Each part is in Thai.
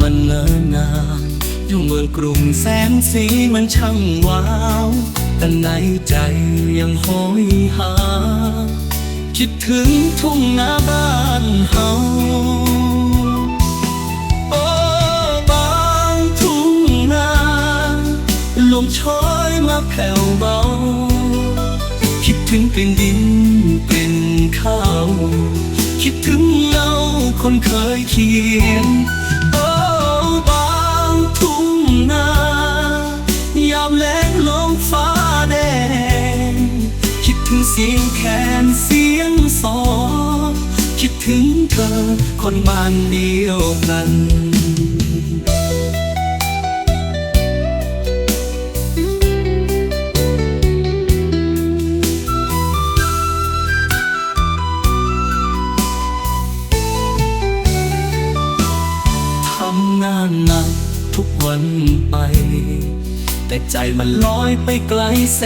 มันเนิ่นนาอยู่เมืองกรุงแสงสีมันช่างว้าว แต่ในใจยังโหยหา คิดถึงทุ่งนาบ้านเฮาโอ้บางทุ่งนาลมโชยมาแผ่วเบา คิดถึงกลิ่นดินกลิ่นข้าว คิดถึงเงาคนเคยเขียนโอ้ เสียงแคนเสียงซอคิดถึงเธอคนบ้านเดียวกันทำงานหนักทุกวันไป แต่ใจมันลอยไปไกลแส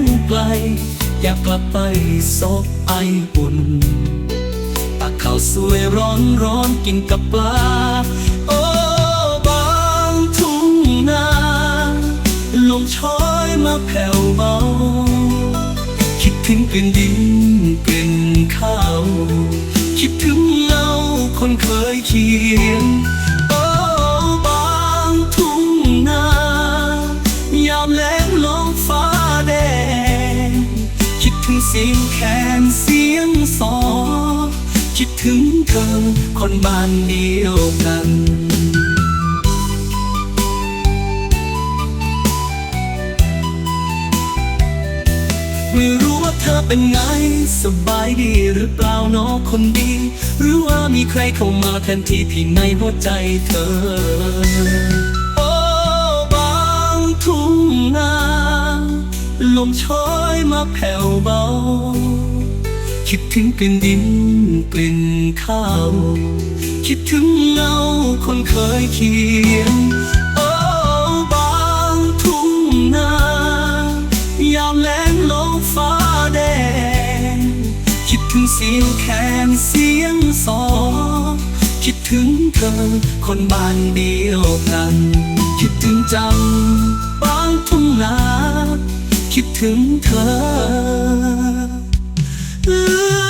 นไกล อยากกลับไปซบไออุ่นตักข้าวสวยร้อนร้อนกินกับปลา โอ้บางทุ่งนาลมโชยมาแผ่วเบา คิดถึงกลิ่นดินกลิ่นข้าว คิดถึงเงาคนเคยเขียนโอ้บางทุ่งนายามแล สียงแคนเสียงซอคิดถึงเธอคนบ้านเดียวกันไม่รู้ว่าเธอเป็นไง สบายดีหรือเปล่าน้องคนดี หรือว่ามีใครเข้ามาแทนที่ที่ในหัวใจเธอ โอ้บางทุ ลมโชยมาแผ่วเบา คิดถึงกลิ่นดินกลิ่นข้าว คิดถึงเงาคนเคยเขียนโอ้บางทุ่งนายามแลงลมฟ้าแดง คิดถึงเสียงแคนเสียงซอคิดถึงเธอคนบ้านเดียวกัน คิดถึงจังบางทุ่งนา คิดถึงเธอ